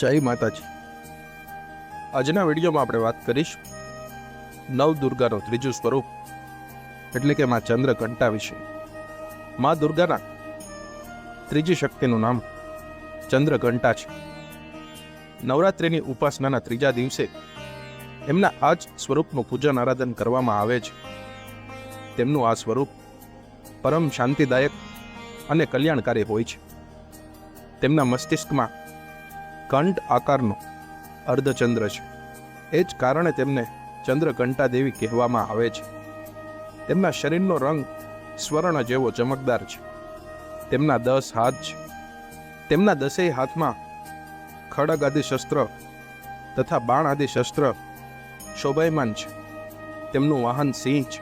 જય માતાજી. આજના વિડીયોમાં આપણે વાત કરીશ નવ દુર્ગાનું ત્રીજું સ્વરૂપ, એટલે કે માં ચંદ્રઘંટા વિશે. મા દુર્ગાના ત્રીજી શક્તિનું નામ ચંદ્રઘંટા છે. નવરાત્રિની ઉપાસનાના ત્રીજા દિવસે એમના આ જ સ્વરૂપનું પૂજન આરાધન કરવામાં આવે છે. તેમનું આ સ્વરૂપ પરમ શાંતિદાયક અને કલ્યાણકારી હોય છે. તેમના મસ્તિષ્કમાં કંઠ આકારનો અર્ધચંદ્ર છે. એ જ કારણે તેમને ચંદ્રઘંટા દેવી કહેવામાં આવે છે. તેમના શરીરનો રંગ સ્વર્ણ જેવો ચમકદાર છે. તેમના દસ હાથ છે. તેમના દસેય હાથમાં ખડગ આદિ શસ્ત્ર તથા બાણ આદિ શસ્ત્ર શોભાયમાન છે. તેમનું વાહન સિંહ છે.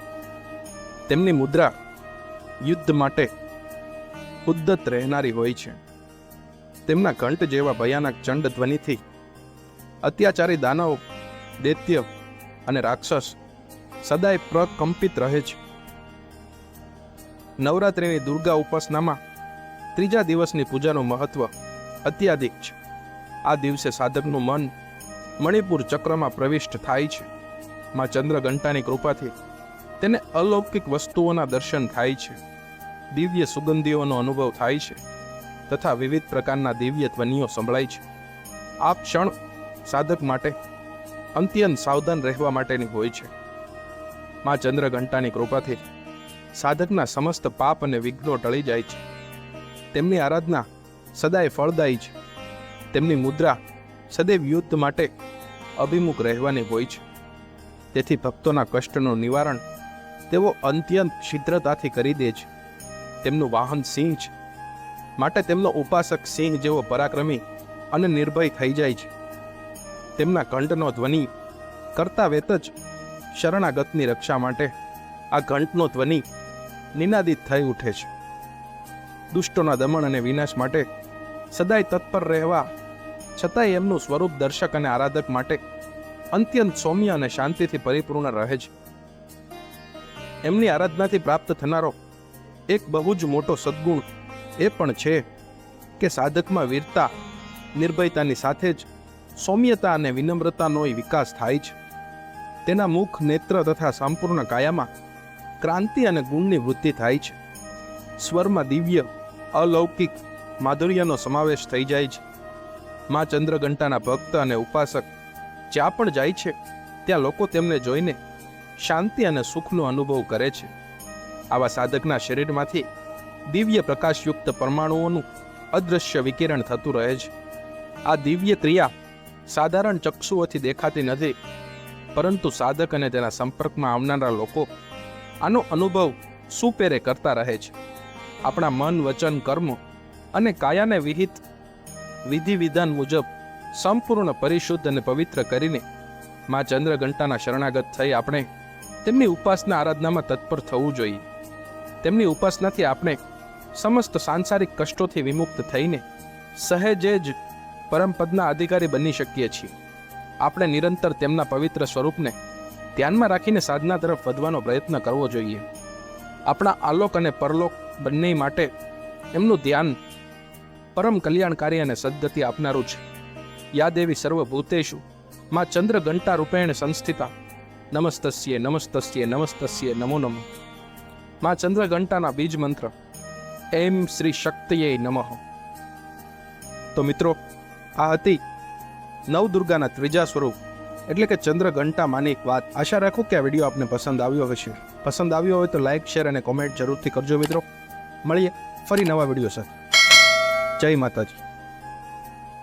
તેમની મુદ્રા યુદ્ધ માટે ઉદ્દત રહેનારી હોય છે. તેમના કંઠ જેવા ભયાનક ચંડ ધ્વનિથી અત્યાચારી દાનવ, દૈત્ય અને રાક્ષસ સદાય પ્રકંપિત રહે છે. નવરાત્રિની દુર્ગા ઉપાસનામાં ત્રીજા દિવસની પૂજાનું મહત્વ અત્યાધિક છે. આ દિવસે સાધકનું મન મણિપુર ચક્રમાં પ્રવિષ્ટ થાય છે. માં ચંદ્રઘંટાની કૃપાથી તેને અલૌકિક વસ્તુઓના દર્શન થાય છે. દિવ્ય સુગંધીઓનો અનુભવ થાય છે. તથા વિવિધ પ્રકારના દિવ્ય ધ્વનિઓ સંભળાય છે. આ ક્ષણ સાધક માટે અંત્યંત સાવધાન રહેવા માટેની હોય છે. મા ચંદ્રઘંટાની કૃપાથી સાધકના સમસ્ત પાપ અને વિઘ્નો ટળી જાય છે. તેમની આરાધના સદાય ફળદાયી છે. તેમની મુદ્રા સદૈવ યુદ્ધ માટે અભિમુખ રહેવાની હોય છે. તેથી ભક્તોના કષ્ટનું નિવારણ તેઓ અંત્યંત શીઘ્રતાથી કરી દે છે. તેમનું વાહન સિંહ છે. માટે તેમનો ઉપાસક સિંહ જેવો પરાક્રમી અને નિર્ભય થઈ જાય છે. તેમના ઘંટનો ધ્વનિ કરતા વેત જ શરણાગતની રક્ષા માટે આ ઘંટનો ધ્વનિ નિનાદિત થઈ ઉઠે છે. દુષ્ટોના દમન અને વિનાશ માટે સદાય તત્પર રહેવા છતાંય એમનું સ્વરૂપ દર્શક અને આરાધક માટે અત્યંત સૌમ્ય અને શાંતિથી પરિપૂર્ણ રહે છે. એમની આરાધનાથી પ્રાપ્ત થનારો એક બહુ જ મોટો સદ્ગુણ એ પણ છે કે સાધકમાં વીરતા, નિર્ભયતાની સાથે જ સૌમ્યતા અને વિનમ્રતાનો વિકાસ થાય છે. તેના મુખ, નેત્ર તથા સંપૂર્ણ કાયામાં ક્રાંતિ અને ગુણની વૃદ્ધિ થાય છે. સ્વરમાં દિવ્ય, અલૌકિક માધુર્યનો સમાવેશ થઈ જાય છે. માં ચંદ્રઘંટાના ભક્ત અને ઉપાસક જ્યાં પણ જાય છે, ત્યાં લોકો તેમને જોઈને શાંતિ અને સુખનો અનુભવ કરે છે. આવા સાધકના શરીરમાંથી દિવ્ય પ્રકાશયુક્ત પરમાણુઓનું અદૃશ્ય વિકિરણ થતું રહે છે. આ દિવ્ય ક્રિયા સાધારણ ચક્ષુઓથી દેખાતી નથી, પરંતુ સાધક અને તેના સંપર્કમાં આવનારા લોકો આનો અનુભવ સુપેરે કરતા રહે છે. આપણા મન, વચન, કર્મ અને કાયાને વિહિત વિધિ વિધાન મુજબ સંપૂર્ણ પરિશુદ્ધ અને પવિત્ર કરીને માં ચંદ્રઘંટાના શરણાગત થઈ આપણે તેમની ઉપાસના આરાધનામાં તત્પર થવું જોઈએ. તેમની ઉપાસનાથી આપણે સમસ્ત સાંસારિક કષ્ટોથી વિમુક્ત થઈને સહેજે જ પરમપદના અધિકારી બની શકીએ છીએ. આપણે નિરંતર તેમના પવિત્ર સ્વરૂપને ધ્યાનમાં રાખીને સાધના તરફ વધવાનો પ્રયત્ન કરવો જોઈએ. આપણા આલોક અને પરલોક બંને માટે એમનું ધ્યાન પરમ કલ્યાણકારી અને સદગતિ આપનારું છે. યાદેવી સર્વભૂતેશુ, માં ચંદ્રઘંટા રૂપેણ સંસ્થિતા. નમસ્તસ્યે નમસ્તસ્યે નમસ્તસ્યે, નમો નમઃ. માં ચંદ્રઘંટાના બીજ મંત્ર એમ શ્રી શક્તિએ નમઃ. તો મિત્રો, આ હતી નવદુર્ગાના ત્રીજા સ્વરૂપ, એટલે કે ચંદ્રઘંટા માની એક વાત. આશા રાખું કે આ વીડિયો આપને પસંદ આવ્યો હશે. પસંદ આવ્યો હોય તો લાઇક શેર અને કોમેન્ટ જરૂરથી કરજો મિત્રો. મળીએ ફરી નવા વીડિયો સાથે. જય માતાજી.